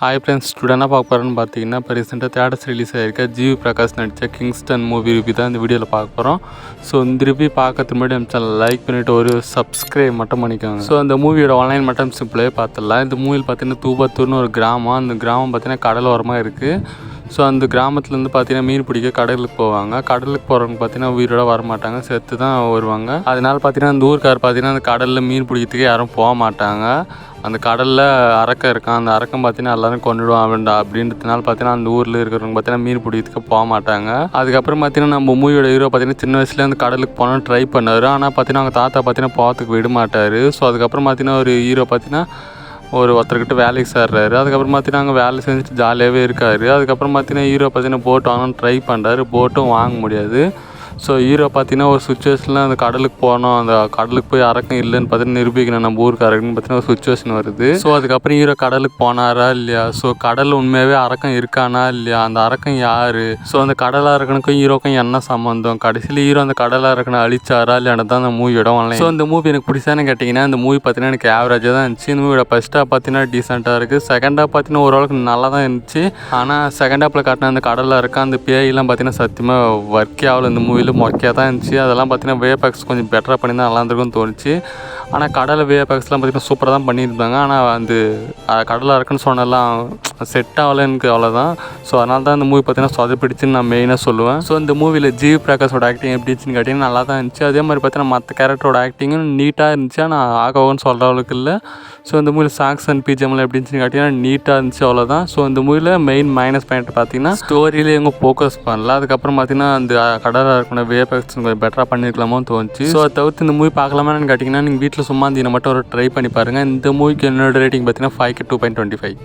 Hi friends ஸ்டூடெண்டாக பார்க்க போகிறோன்னு பார்த்தீங்கன்னா இப்போ ரீசெண்டாக தேட்டர்ஸ் ரிலீஸ் ஆகிருக்க ஜிவி பிரகாஷ் நடித்த கிங்ஸ்டன் மூவி ரிவ்யூ தான் இந்த வீடியோவில் பார்க்க போகிறோம் ஸோ இந்த ரிவ்யூ பார்க்கறதுக்கு முன்னாடி நம்ம சேனல் லைக் பண்ணிவிட்டு ஒரு சப்ஸ்கிரைப் மட்டும் பண்ணிக்கோங்க. ஸோ அந்த மூவியோட ஆன்லைன் மட்டும் சிம்பிளே பார்த்துடலாம். இந்த மூவியில் பார்த்தீங்கன்னா தூபத்தூர்னு ஒரு கிராமம் அந்த கிராமம் பார்த்தீங்கன்னா கடலோரமாக இருக்குது ஸோ அந்த கிராமத்துலேருந்து பார்த்தீங்கன்னா மீன் பிடிக்க கடலுக்கு போவாங்க. கடலுக்கு போகிறவங்க பார்த்தீங்கன்னா உயிரோட வரமாட்டாங்க. செத்து தான் வருவாங்க. அதனால் பார்த்தீங்கன்னா அந்த ஊருக்கார் பார்த்தீங்கன்னா அந்த கடலில் மீன் பிடிக்கிறதுக்கு யாரும் போக மாட்டாங்க. அந்த கடலில் அரக்கன் இருக்கான். அந்த அறக்கம் பார்த்தீங்கன்னா எல்லாரும் கொண்டுடுவான் வேண்டாம் அப்படின்றதுனால பார்த்தீங்கன்னா அந்த ஊரில் இருக்கிறவங்க பார்த்தீங்கன்னா மீன் பிடிக்கிறதுக்கு போக மாட்டாங்க. அதுக்கப்புறம் பார்த்தீங்கன்னா நம்ம மூவியோட ஹீரோ பார்த்தீங்கன்னா சின்ன வயசுல அந்த கடலுக்கு போனால் ட்ரை பண்ணார். ஆனால் பார்த்தீங்கன்னா அவங்க தாத்தா பார்த்தீங்கன்னா போகிறதுக்கு விட மாட்டார். ஸோ அதுக்கப்புறம் பார்த்தீங்கன்னா ஒரு ஹீரோ பார்த்தீங்கன்னா ஒரு ஒருத்தர்கிட்ட வேலைக்கு சேர்றாரு. அதுக்கப்புறம் பார்த்தீங்கன்னா அங்கே வேலை செஞ்சுட்டு ஜாலியாகவே இருக்காரு. அதுக்கப்புறம் பார்த்தீங்கன்னா ஹீரோ பார்த்தீங்கன்னா போட் வாங்கணும்னு ட்ரை பண்ணுறாரு போட்டும் வாங்க முடியாது. ஸோ ஹீரோ பார்த்தீங்கன்னா ஒரு சுச்சுவேஷனில் அந்த கடலுக்கு போனோம். அந்த கடலுக்கு போய் அரக்கம் இல்லைன்னு பார்த்தீங்கன்னா நிரூபிக்கணும். நம்ம ஊருக்காரங்கன்னு பார்த்தீங்கன்னா ஒரு சுச்சுவேஷன் வருது. ஸோ அதுக்கப்புறம் ஹீரோ கடலுக்கு போனாரா இல்லையா? ஸோ கடல் உண்மையாகவே அரக்கம் இருக்கானா இல்லையா? அந்த அரக்கம் யார்? ஸோ அந்த கடலாக இருக்கனுக்கும் ஹீரோக்கும் என்ன சம்மந்தம் கடைசியில் ஹீரோ அந்த கடலாக இருக்கணும் அழிச்சாரா இல்லையானு தான் அந்த மூவியோட ஒன்லைன் ஸோ அந்த மூவி எனக்கு பிடிச்சான்னு கேட்டிங்கன்னா இந்த மூவி பார்த்தீங்கன்னா எனக்கு ஆவரேஜாக தான் இருந்துச்சு. இந்த மூவியோட ஃபஸ்ட் ஹாஃப் பார்த்தீங்கன்னா டீசெண்டாக இருக்குது செகண்ட் ஹாஃப் பார்த்தீங்கன்னா ஓரளவுக்கு நல்லா தான் இருந்துச்சு. ஆனால் செகண்ட் ஹாஃபில் காட்டின அந்த கடலில் இருக்க அந்த பேயெல்லாம் பார்த்தீங்கன்னா சத்தியமாக ஒர்க்கே ஆகல இந்த மூவியில் மொக்கையாக தான் இருந்துச்சு. அதெல்லாம் பார்த்தீங்கன்னா வேபேக்ஸ் கொஞ்சம் பெட்டராக பண்ணியிருந்தா நல்லா இருந்திருக்கும்னு தோணுச்சு. ஆனால் கடலை வேபேக்ஸ்லாம் பார்த்தீங்கன்னா சூப்பராக தான் பண்ணியிருந்தாங்க. ஆனால் வந்து கடலாக இருக்குன்னு சொன்னெல்லாம் செட் ஆகலை எனக்கு அவ்வளோதான் ஸோ அதனால தான் இந்த மூவி பார்த்தீங்கன்னா சொதப்பிடிச்சுன்னு நான் மெயினாக சொல்லுவேன். ஸோ இந்த மூவியில் ஜீவ் பிரகாஷோட ஆக்டிங் எப்படி இருந்துச்சுன்னு கேட்டிங்கன்னா நல்லா தான் இருந்துச்சு. அதே மாதிரி பார்த்தீங்கன்னா மற்ற கேரக்டரோட ஆக்டிங்கும் நீட்டாக இருந்துச்சு. ஆனால் ஆகவுன்னு சொல்கிற அளவுக்கு இல்லை. ஸோ இந்த மூவியில் சாங்ஸ் அண்ட் பிஜிஎம்லாம் எப்படி இருந்துச்சுன்னு கேட்டிங்கன்னா நீட்டாக இருந்துச்சு அவ்வளோதான் ஸோ இந்த மூவியில் மெயின் மைனஸ் பாயிண்ட் பார்த்தீங்கன்னா ஸ்டோரியிலே எங்கே ஃபோக்கஸ் பண்ணல. அதுக்கப்புறம் பார்த்தீங்கன்னா அந்த கடலாக இருக்கணும் வேபேக்ஸ் கொஞ்சம் பெட்டராக பண்ணியிருக்கலாமோன்னு தோணுச்சு. ஸோ அதை தவிர்த்து இந்த மூவி பார்க்கலாமான்னு கேட்டிங்கன்னா நீங்கள் வீட்டில் சும்மா இருந்தீங்கன்னா மட்டும் ஒரு ட்ரை பண்ணி பாருங்கள் இந்த மூவிக்கு என்னோட ரேட்டிங் பார்த்தீங்கன்னா five two point twenty five